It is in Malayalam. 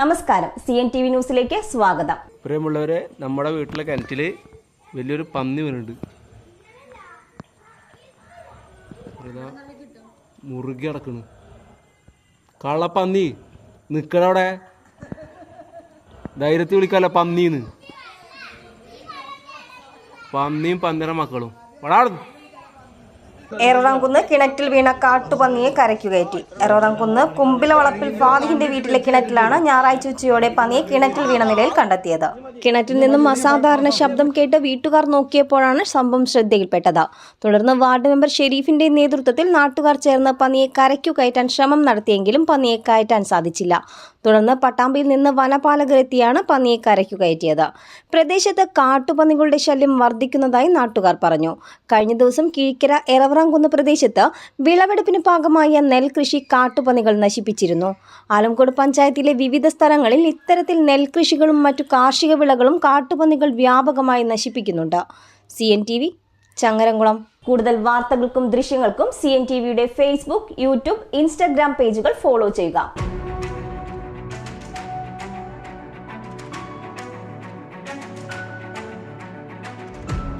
നമസ്കാരം. സി എൻ ടി വി ന്യൂസിലേക്ക് സ്വാഗതം. പ്രിയമുള്ളവരെ നമ്മുടെ വീട്ടിലെ കിണറ്റിൽ വലിയൊരു പന്നി ഇതാ മുറുകി കള്ള കള്ളപ്പന്നി നിക്കടവിടെ ധൈര്യത്തിൽ വിളിക്കാല്ല പന്നീന്ന്. പന്നിയും പന്നിയുടെ മക്കളും. വടാടുന്നു എറണാകുന്ന് കിണറ്റിൽ വീണ കാട്ടുപന്നിയെ കരയ്ക്കു കയറ്റി. കുമ്പിലവളപ്പിൽ കുമ്പില വളപ്പിൽ ഫാദിഹിന്റെ വീട്ടിലെ കിണറ്റിലാണ് ഞായറാഴ്ച ഉച്ചയോടെ പന്നിയെ കിണറ്റിൽ വീണ നിലയിൽ കണ്ടെത്തിയത്. കിണറ്റിൽ നിന്നും അസാധാരണ ശബ്ദം കേട്ട് വീട്ടുകാർ നോക്കിയപ്പോഴാണ് സംഭവം ശ്രദ്ധയിൽപ്പെട്ടത്. തുടർന്ന് വാർഡ് മെമ്പർ ഷെരീഫിന്റെ നേതൃത്വത്തിൽ നാട്ടുകാർ ചേർന്ന് പന്നിയെ കരയ്ക്കു കയറ്റാൻ ശ്രമം നടത്തിയെങ്കിലും പന്നിയെ കയറ്റാൻ സാധിച്ചില്ല. തുടർന്ന് പട്ടാമ്പിയിൽ നിന്ന് വനപാലകരെത്തിയാണ് പന്നിയെ കരയ്ക്കു കയറ്റിയത്. പ്രദേശത്ത് കാട്ടുപന്നികളുടെ ശല്യം വർദ്ധിക്കുന്നതായി നാട്ടുകാർ പറഞ്ഞു. കഴിഞ്ഞ ദിവസം കിഴിക്കര എറവറാംകുന്ന് പ്രദേശത്ത് വിളവെടുപ്പിന് ഭാഗമായ നെൽകൃഷി കാട്ടുപന്നികൾ നശിപ്പിച്ചിരുന്നു. ആലംകോട് പഞ്ചായത്തിലെ വിവിധ സ്ഥലങ്ങളിൽ ഇത്തരത്തിൽ നെൽകൃഷികളും മറ്റു കാർഷിക വിളകളും കാട്ടുപന്നികൾ വ്യാപകമായി നശിപ്പിക്കുന്നുണ്ട്. C N T V Changaramkulam. കൂടുതൽ വാർത്തകൾക്കും ദൃശ്യങ്ങൾക്കും സി എൻ ടി വിയുടെ ഫേസ്ബുക്ക് യൂട്യൂബ് ഇൻസ്റ്റഗ്രാം പേജുകൾ ഫോളോ ചെയ്യുക.